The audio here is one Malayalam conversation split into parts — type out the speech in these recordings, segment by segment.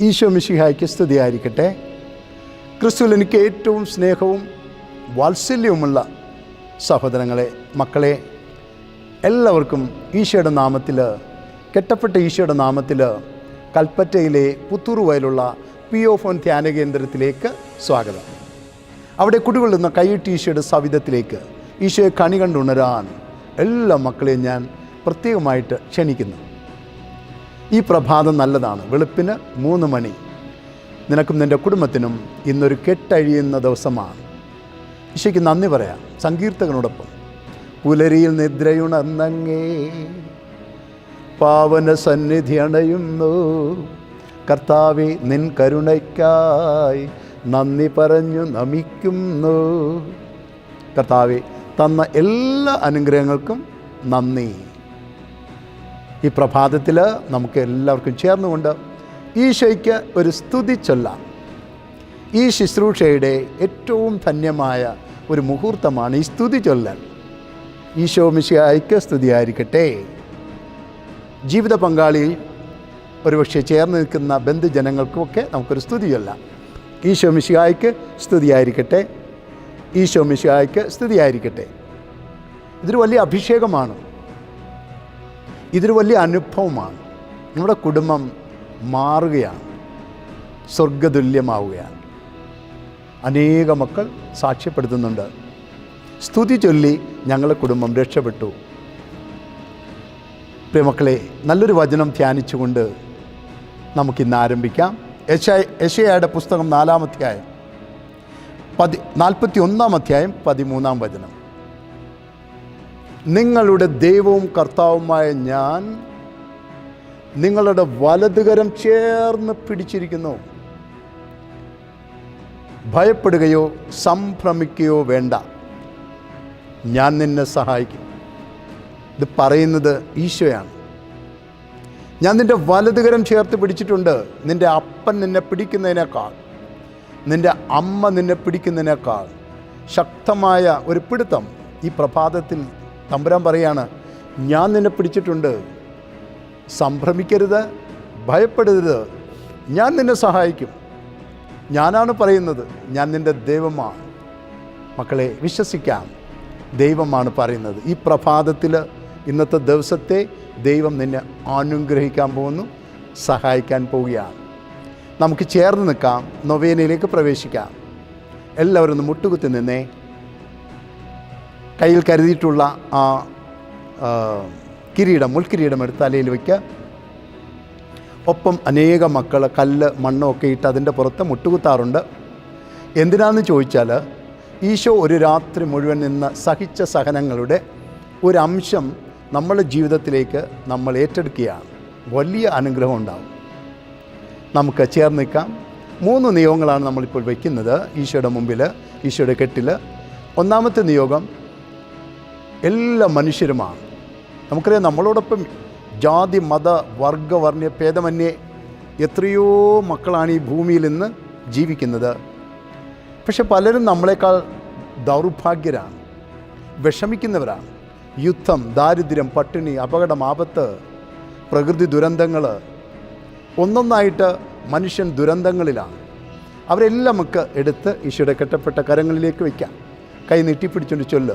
ഈശോ മിശിഹായ്ക്ക് സ്തുതിയായിരിക്കട്ടെ. ക്രിസ്തുവിൽ എനിക്ക് ഏറ്റവും സ്നേഹവും വാത്സല്യവുമുള്ള സഹോദരങ്ങളെ മക്കളെ എല്ലാവർക്കും ഈശോയുടെ നാമത്തിൽ കെട്ടപ്പെട്ട ഈശോയുടെ നാമത്തിൽ കൽപ്പറ്റയിലെ പുത്തൂർ വയലുള്ള പി ഒ ഫോൺ ധ്യാന കേന്ദ്രത്തിലേക്ക് സ്വാഗതം. അവിടെ കുടികൊള്ളുന്ന കൈയിട്ട് ഈശോയുടെ സവിധത്തിലേക്ക് ഈശോയെ കണി കണ്ടുണരാൻ എല്ലാ മക്കളെയും ഞാൻ പ്രത്യേകമായിട്ട് ക്ഷണിക്കുന്നു. ഈ പ്രഭാതം നല്ലതാണ്. വെളുപ്പിന് മൂന്ന് മണി. നിനക്കും നിന്റെ കുടുംബത്തിനും ഇന്നൊരു കെട്ടഴിയുന്ന ദിവസമാണ്. ഈശോയ്ക്ക് നന്ദി പറയാം. സങ്കീർത്തകനോടൊപ്പം. പുലരിയിൽ നിദ്രയുണർന്നങ്ങേ പാവന സന്നിധി അണയുന്നു. കർത്താവെ നിൻ കരുണയ്ക്കായി നന്ദി പറഞ്ഞു നമിക്കുന്നു. കർത്താവെ തന്ന എല്ലാ അനുഗ്രഹങ്ങൾക്കും നന്ദി. ഈ പ്രഭാതത്തിൽ നമുക്ക് എല്ലാവർക്കും ചേർന്നുകൊണ്ട് ഈശോയ്ക്ക് ഒരു സ്തുതി ചൊല്ലാം. ഈ ശുശ്രൂഷയുടെ ഏറ്റവും ധന്യമായ ഒരു മുഹൂർത്തമാണ് ഈ സ്തുതി ചൊല്ലൽ. ഈശോ മിശിഹായ്ക്ക് സ്തുതിയായിരിക്കട്ടെ. ജീവിത പങ്കാളി ഒരുപക്ഷെ ചേർന്ന് നിൽക്കുന്ന ബന്ധുജനങ്ങൾക്കുമൊക്കെ നമുക്കൊരു സ്തുതി ചൊല്ലാം. ഈശോ മിശിഹായ്ക്ക് സ്തുതിയായിരിക്കട്ടെ. ഈശോ മിശിഹായ്ക്ക് സ്തുതിയായിരിക്കട്ടെ. ഇതൊരു വലിയ അഭിഷേകമാണ്. ഇതൊരു വലിയ അനുഭവമാണ്. നമ്മുടെ കുടുംബം മാറുകയാണ്. സ്വർഗതുല്യമാവുകയാണ് അനേക മക്കൾ സാക്ഷ്യപ്പെടുത്തുന്നുണ്ട്. സ്തുതി ചൊല്ലി ഞങ്ങളുടെ കുടുംബം രക്ഷപ്പെട്ടു. പ്രിയമക്കളെ നല്ലൊരു വചനം ധ്യാനിച്ചുകൊണ്ട് നമുക്കിന്ന് ആരംഭിക്കാം. യശ യശയുടെ പുസ്തകം നാലാം അധ്യായം പതി നാൽപ്പത്തി ഒന്നാം അധ്യായം പതിമൂന്നാം വചനം. നിങ്ങളുടെ ദൈവവും കർത്താവുമായ ഞാൻ നിങ്ങളുടെ വലതുകരം ചേർന്ന് പിടിച്ചിരിക്കുന്നു. ഭയപ്പെടുകയോ സംഭ്രമിക്കുകയോ വേണ്ട. ഞാൻ നിന്നെ സഹായിക്കും. ഇത് പറയുന്നത് ഈശോയാണ്. ഞാൻ നിന്റെ വലതുകരം ചേർത്ത് പിടിച്ചിട്ടുണ്ട്. നിന്റെ അപ്പൻ നിന്നെ പിടിക്കുന്നതിനേക്കാൾ നിന്റെ അമ്മ നിന്നെ പിടിക്കുന്നതിനേക്കാൾ ശക്തമായ ഒരു പിടുത്തം ഈ പ്രഭാതത്തിൽ തമ്പുരാൻ പറയാണ് ഞാൻ നിന്നെ പിടിച്ചിട്ടുണ്ട്. സംഭ്രമിക്കരുത് ഭയപ്പെടരുത്. ഞാൻ നിന്നെ സഹായിക്കും. ഞാനാണ് പറയുന്നത് ഞാൻ നിന്റെ ദൈവമാണ്. മക്കളെ വിശ്വസിക്കാം. ദൈവമാണ് പറയുന്നത്. ഈ പ്രഭാതത്തിൽ ഇന്നത്തെ ദിവസത്തെ ദൈവം നിന്നെ അനുഗ്രഹിക്കാൻ പോകുന്നു സഹായിക്കാൻ പോവുകയാണ്. നമുക്ക് ചേർന്ന് നിൽക്കാം നൊവേനയിലേക്ക് പ്രവേശിക്കാം. എല്ലാവരും ഒന്ന് മുട്ടുകുത്തി നിന്നേ. കയ്യിൽ കരുതിയിട്ടുള്ള ആ കിരീടം മുൾക്കിരീടം എടുത്ത് തലയിൽ വയ്ക്കുക. ഒപ്പം അനേക മക്കൾ കല്ല് മണ്ണൊക്കെ ഇട്ട് അതിന്റെ പുറത്ത് മുട്ടുകുത്താറുണ്ട്. എന്തിനാന്ന് ചോദിച്ചാൽ ഈശോ ഒരു രാത്രി മുഴുവൻ നിന്ന് സഹിച്ച സഹനങ്ങളുടെ ഒരു അംശം നമ്മുടെ ജീവിതത്തിലേക്ക് നമ്മൾ ഏറ്റെടുക്കുകയാണ്. വലിയ അനുഗ്രഹം ഉണ്ടാവും. നമുക്ക് ചേർന്ന് നിൽക്കാം. മൂന്ന് നിയോഗങ്ങളാണ് നമ്മളിപ്പോൾ വയ്ക്കുന്നത്. ഈശോയുടെ മുമ്പിൽ ഈശോയുടെ കെട്ടിൽ ഒന്നാമത്തെ നിയോഗം എല്ലാ മനുഷ്യരുമാണ്. നമുക്കറിയാം നമ്മളോടൊപ്പം ജാതി മത വർഗ വർണ ഭേദമന്യേ എത്രയോ മക്കളാണ് ഈ ഭൂമിയിൽ ഇന്ന് ജീവിക്കുന്നത്. പക്ഷെ പലരും നമ്മളെക്കാൾ ദൗർഭാഗ്യരാണ് വിഷമിക്കുന്നവരാണ്. യുദ്ധം ദാരിദ്ര്യം പട്ടിണി അപകടം ആപത്ത് പ്രകൃതി ദുരന്തങ്ങൾ ഒന്നൊന്നായിട്ട് മനുഷ്യൻ ദുരന്തങ്ങളിലാണ്. അവരെല്ലാം നമുക്ക് എടുത്ത് ഈശോയുടെ കെട്ടപ്പെട്ട കരങ്ങളിലേക്ക് വയ്ക്കാം. കൈ നീട്ടിപ്പിടിച്ചുകൊണ്ട് ചൊല്ല്.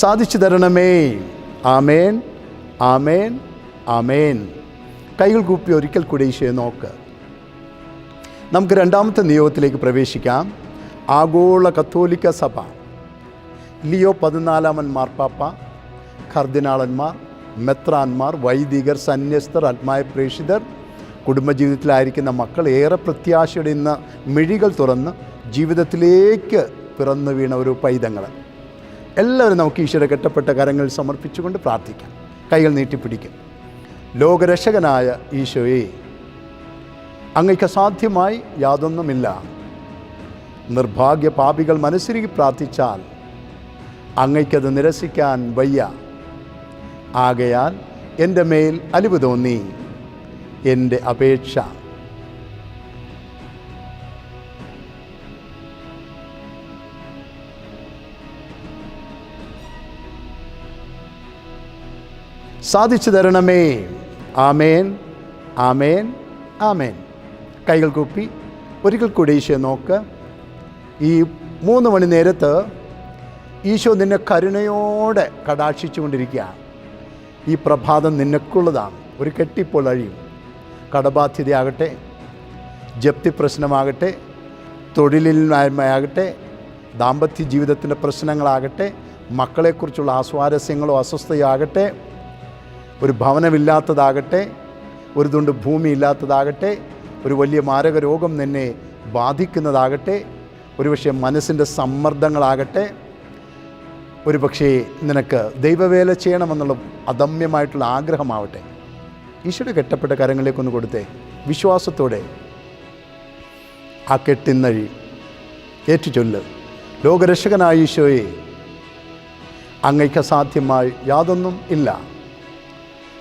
സാധിച്ചു തരണമേ. ആമേൻ ആമേൻ ആമേൻ. കൈകൾ കൂപ്പി ഒരിക്കൽ കൂടി ഈശോയെ നോക്ക്. നമുക്ക് രണ്ടാമത്തെ നിയോഗത്തിലേക്ക് പ്രവേശിക്കാം. ആഗോള കത്തോലിക്ക സഭ. ലിയോ പതിനാലാമൻ മാർപ്പാപ്പ കർദിനാളന്മാർ മെത്രാന്മാർ വൈദികർ സന്യസ്തർ ആത്മായ പ്രേക്ഷിതർ കുടുംബജീവിതത്തിലായിരിക്കുന്ന മക്കൾ ഏറെ പ്രത്യാശയുടെ ഇന്ന് മിഴികൾ തുറന്ന് ജീവിതത്തിലേക്ക് പിറന്നു വീണ ഒരു പൈതങ്ങൾ എല്ലാവരും നമുക്ക് ഈശ്വര കെട്ടപ്പെട്ട കരങ്ങൾ സമർപ്പിച്ചുകൊണ്ട് പ്രാർത്ഥിക്കാം. കൈകൾ നീട്ടിപ്പിടിക്കും. ലോകരക്ഷകനായ ഈശോയെ അങ്ങയ്ക്ക് അസാധ്യമായി യാതൊന്നുമില്ല. നിർഭാഗ്യ പാപികൾ മനസ്സിരുകി പ്രാർത്ഥിച്ചാൽ അങ്ങയ്ക്കത് നിരസിക്കാൻ വയ്യ. ആകയാൽ എന്റെ മേൽ അലിവ് തോന്നി. എന്റെ അപേക്ഷ സാധിച്ചു തരണമേ. ആമേൻ. ആമേൻ. ആമേൻ. കൈകൾ കൂപ്പി ഒരിക്കൽ കൂടി ഈശോ നോക്ക്. ഈ മൂന്ന് മണി നേരത്ത് ഈശോ നിന്നെ കരുണയോടെ കടാക്ഷിച്ചുകൊണ്ടിരിക്കുകയാണ് ഈ പ്രഭാതം നിനക്കുള്ളതാണ്. ഒരു കെട്ടിപ്പോൾ അഴിയും. കടബാധ്യതയാകട്ടെ ജപ്തി പ്രശ്നമാകട്ടെ തൊഴിലില്ലായ്മയാകട്ടെ ദാമ്പത്യ ജീവിതത്തിന്റെ പ്രശ്നങ്ങളാകട്ടെ മക്കളെക്കുറിച്ചുള്ള ആസ്വാരസ്യങ്ങളോ അസ്വസ്ഥയാകട്ടെ ഒരു ഭവനമില്ലാത്തതാകട്ടെ ഒരു തുണ്ട് ഭൂമി ഇല്ലാത്തതാകട്ടെ ഒരു വലിയ മാരക രോഗം നിന്നെ ബാധിക്കുന്നതാകട്ടെ ഒരുപക്ഷെ മനസ്സിന്റെ സമ്മർദ്ദങ്ങളാകട്ടെ ഒരു പക്ഷേ നിനക്ക് ദൈവവേല ചെയ്യണമെന്നുള്ള അദമ്യമായിട്ടുള്ള ആഗ്രഹമാവട്ടെ. ഈശോയുടെ കെട്ടപ്പെട്ട കരങ്ങളിലേക്കൊന്ന് കൊടുത്തേ വിശ്വാസത്തോടെ ആ കെട്ടിന്നഴി ഏറ്റുചൊല്ല്. ലോകരക്ഷകനായ ഈശോയെ അങ്ങയ്ക്ക് അസാധ്യമായി യാതൊന്നും ഇല്ല.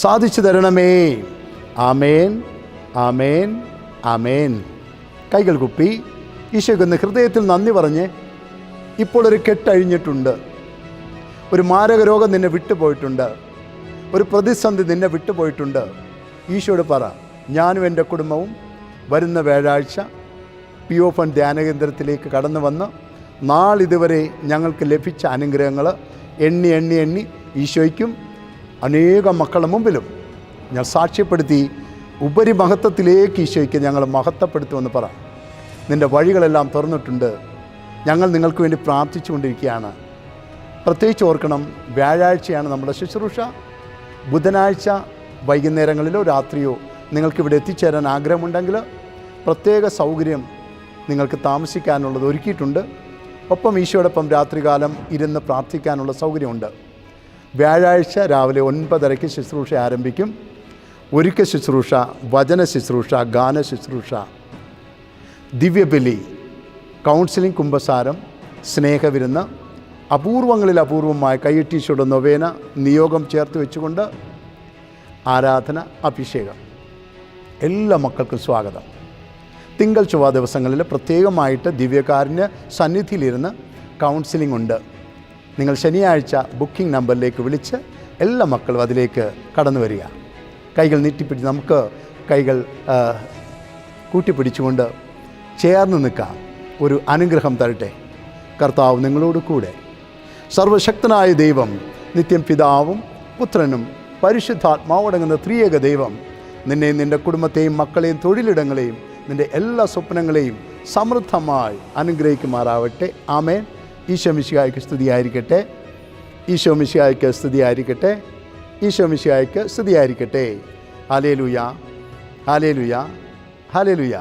സാധിച്ചു തരണമേ. ആമേൻ ആമേൻ ആമേൻ. കൈകൾ കുപ്പി. ഈശോയ്ക്കൊന്ന് ഹൃദയത്തിൽ നന്ദി പറഞ്ഞ് ഇപ്പോൾ ഒരു കെട്ടഴിഞ്ഞിട്ടുണ്ട്. ഒരു മാരക രോഗം നിന്നെ വിട്ടുപോയിട്ടുണ്ട്. ഒരു പ്രതിസന്ധി നിന്നെ വിട്ടുപോയിട്ടുണ്ട്. ഈശോയോട് പറ ഞാനും എന്റെ കുടുംബവും വരുന്ന വ്യാഴാഴ്ച പി ഒ ധ്യാനകേന്ദ്രത്തിലേക്ക് കടന്നു വന്ന് നാളിതുവരെ ഞങ്ങൾക്ക് ലഭിച്ച അനുഗ്രഹങ്ങൾ എണ്ണി എണ്ണി എണ്ണി ഈശോയ്ക്കും അനേകം മക്കളുടെ മുമ്പിലും ഞാൻ സാക്ഷ്യപ്പെടുത്തി ഉപരിമഹത്വത്തിലേക്ക് ഈശോയ്ക്ക് ഞങ്ങൾ മഹത്വപ്പെടുത്തുമെന്ന് പറ. നിന്റെ വഴികളെല്ലാം തുറന്നിട്ടുണ്ട്. ഞങ്ങൾ നിങ്ങൾക്ക് വേണ്ടി പ്രാർത്ഥിച്ചുകൊണ്ടിരിക്കുകയാണ്. പ്രത്യേകിച്ച് ഓർക്കണം വ്യാഴാഴ്ചയാണ് നമ്മുടെ ശുശ്രൂഷ. ബുധനാഴ്ച വൈകുന്നേരങ്ങളിലോ രാത്രിയോ നിങ്ങൾക്കിവിടെ എത്തിച്ചേരാൻ ആഗ്രഹമുണ്ടെങ്കിൽ പ്രത്യേക സൗകര്യം നിങ്ങൾക്ക് താമസിക്കാനുള്ളത് ഒരുക്കിയിട്ടുണ്ട്. ഒപ്പം ഈശോടൊപ്പം രാത്രികാലം ഇരുന്ന് പ്രാർത്ഥിക്കാനുള്ള സൗകര്യമുണ്ട്. വ്യാഴാഴ്ച രാവിലെ ഒൻപതരയ്ക്ക് ശുശ്രൂഷ ആരംഭിക്കും. ഒരുക്ക ശുശ്രൂഷ വചന ശുശ്രൂഷ ഗാന ശുശ്രൂഷ. ദിവ്യബലി കൗൺസിലിംഗ് കുംഭസാരം സ്നേഹവിരുന്ന് അപൂർവങ്ങളിൽ അപൂർവമായ കൈയിട്ടീശോയുടെ നൊവേന നിയോഗം ചേർത്ത് വെച്ചുകൊണ്ട് ആരാധന അഭിഷേകം. എല്ലാ മക്കൾക്കും സ്വാഗതം. തിങ്കൾ ചൊവ്വ ദിവസങ്ങളിൽ പ്രത്യേകമായിട്ട് ദിവ്യകാരുണ്യ സന്നിധിയിലിരുന്ന് കൗൺസിലിംഗ് ഉണ്ട്. നിങ്ങൾ ശനിയാഴ്ച ബുക്കിംഗ് നമ്പറിലേക്ക് വിളിച്ച് എല്ലാ മക്കളും അതിലേക്ക് കടന്നു വരിക. കൈകൾ നീട്ടിപ്പിടിച്ച് നമുക്ക് കൈകൾ കൂട്ടിപ്പിടിച്ചുകൊണ്ട് ചേർന്ന് നിൽക്കാം. ഒരു അനുഗ്രഹം തരട്ടെ. കർത്താവ് നിങ്ങളോട് കൂടെ. സർവശക്തനായ ദൈവം നിത്യം പിതാവും പുത്രനും പരിശുദ്ധാത്മാവടങ്ങുന്ന ത്രിയേക ദൈവം നിന്നെയും നിന്റെ കുടുംബത്തെയും മക്കളെയും തൊഴിലിടങ്ങളെയും നിന്റെ എല്ലാ സ്വപ്നങ്ങളെയും സമൃദ്ധമായി അനുഗ്രഹിക്കുമാറാവട്ടെ. ആമേൻ. ഈശോ മിശിഹായ്ക്ക് സ്തുതിയായിരിക്കട്ടെ. ഈശോ മിശിഹായ്ക്ക് സ്തുതിയായിരിക്കട്ടെ. ഈശോ മിശിഹായ്ക്ക് സ്തുതിയായിരിക്കട്ടെ. Hallelujah hallelujah hallelujah